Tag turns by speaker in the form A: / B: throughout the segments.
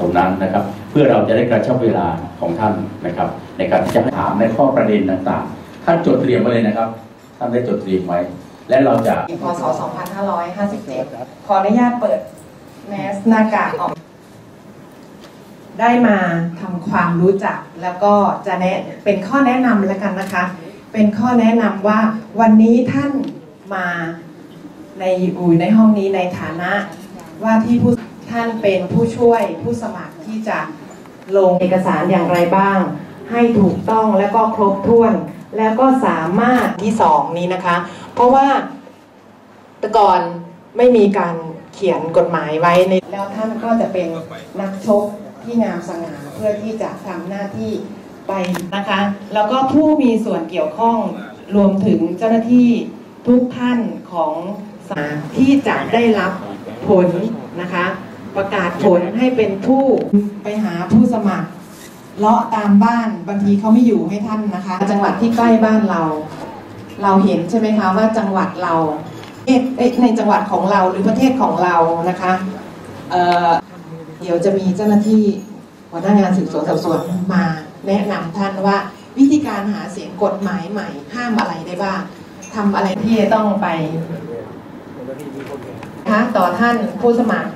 A: ตรงนั้นนะครับ เพื่อเราจะได้กระชับเวลาของท่านนะครับ ในการที่จะถามในข้อประเด็นต่างๆ ท่านจดเตรียมไว้เลยนะครับ ท่านได้จดเตรียมไว้ และเราจะ
B: พศ 2557 ขออนุญาตเปิดแมสหน้ากากออก ได้มาทำความรู้จักแล้วก็จะแนะเป็นข้อแนะนำแล้วกันนะคะ เป็นข้อแนะนำว่าวันนี้ท่านมาในอยู่ในห้องนี้ในฐานะว่าที่ผู้ ท่านเป็นผู้ช่วยผู้สมัครที่จะลงเอกสารอย่างไรบ้าง ให้ถูกต้องและก็ครบถ้วน แล้วก็สามารถที่สองนี้นะคะ เพราะว่าแต่ก่อนไม่มีการเขียนกฎหมายไว้ในแล้วท่านก็จะเป็นนักชกที่งามสง่าเพื่อที่จะทำหน้าที่ไปนะคะ แล้วก็ผู้มีส่วนเกี่ยวข้องรวมถึงเจ้าหน้าที่ทุกท่านของศาลที่จะได้รับผลนะคะ ประกาศผลให้เป็นผู้ไปหาผู้สมัครเลาะตามบ้านบางทีเขาไม่อยู่ให้ท่านนะคะ จังหวัดที่ใกล้บ้านเรา เราเห็นใช่ไหมคะว่าจังหวัดเราเในจังหวัดของเราหรือประเทศของเรานะคะเเดี๋ยวจะมีเจ้าหน้าที่หัวหน้างานสืบสวนสอบสวนมาแนะนำท่านว่าวิธีการหาเสียงกฎหมายใหม่ ห้ามอะไรได้บ้างทำอะไรที่ต้องไปนะคะต่อท่านผู้สมัคร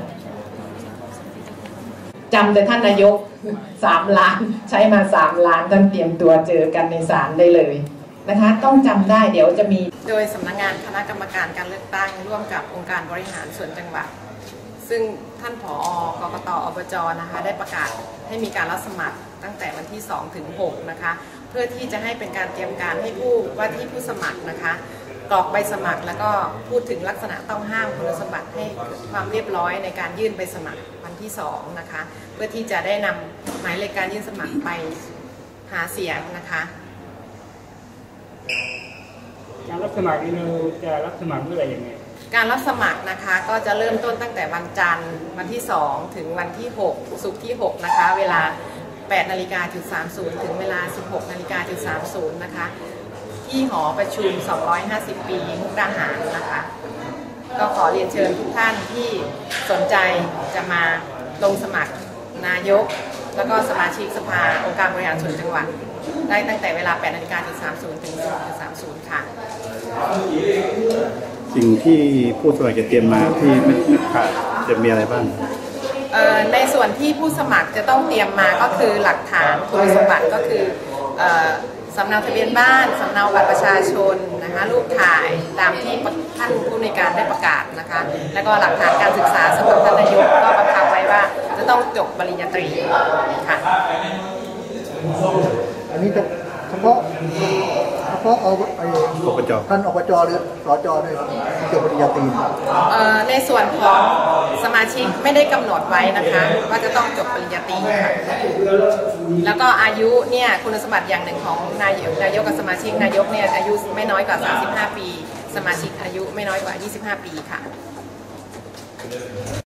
B: จำแต่ท่านนายกสามล้าน ใช้มาสามล้านท่านเตรียมตัวเจอกันในศาลได้เลยนะคะ ต้องจำได้เดี๋ยวจะมี
C: โดยสำนักงานคณะกรรมการการเลือกตั้งร่วมกับองค์การบริหารส่วนจังหวัด ซึ่งท่านผอกกตอบจนะคะได้ประกาศให้มีการรับสมัครตั้งแต่วันที่ 2 ถึง 6 นะคะ เพื่อที่จะให้เป็นการเตรียมการให้ผู้ว่าที่ผู้สมัครนะคะกรอกใบสมัครแล้วก็พูดถึงลักษณะต้องห้ามคุณสมบัติให้เกิดความเรียบร้อยในการยื่นใบสมัครวันที่2นะคะ เพื่อที่จะได้นำหมายเลขการยื่นสมัครไปหาเสียงนะคะ
D: การรับ สมัครนี่เราจะรับสมัครเมื่อไหร่ยังไง
C: การรับสมัครนะคะก็จะเริ่มต้นตั้งแต่วันจันทร์วันที่ 2 ถึงวันที่ 6 ศุกร์ที่ 6 นะคะ เวลา 8นาฬิกาจุด30 ถึงเวลา 16นาฬิกาจุด30 นะคะ ที่หอประชุม 250 ปีมุกดาหารนะคะ ก็ขอเรียนเชิญทุกท่านที่สนใจจะมาลงสมัครนายก แล้วก็สมาชิกสภาองค์การบริหารส่วนจังหวัด ได้ตั้งแต่เวลา 8นาฬิกาจุด30ถึง16จุด30ค่ะ
E: สิ่งที่ผู้สมัครจะเตรียมมาที่ไม่ไม่ขาดจะมีอะไรบ้าง
C: เอ่อในส่วนที่ผู้สมัครจะต้องเตรียมมาก็คือหลักฐานคุณสมบัติก็คือเอ่อสำเนาทะเบียนบ้านสำเนาบัตรประชาชนนะคะรูปถ่ายตามที่ท่านผู้ในวยการได้ประกาศนะคะ แล้วก็หลักฐานการศึกษาสำหรับท่านนายกก็บังคับไว้ว่า จะต้องจบปริญญาตรีค่ะ
F: อั นนี้จะเฉพาะเฉพาะเอาไอ้
E: อบจ
F: ท่านอบจหรือสจด้วยที่จบปริญญาตรี
C: เอ่อในส่วนของสมาชิกไม่ได้กำหนดไว้นะคะว่าจะต้องจบปริญญาตรีค่ะแล้วก็อายุเนี่ยคุณสมบัติอย่างหนึ่งของนายกนายกกับสมาชิกนายกเนี่ยอายุไม่น้อยกว่า 35 ปี สมาชิกอายุไม่น้อยกว่า 25 ปีค่ะ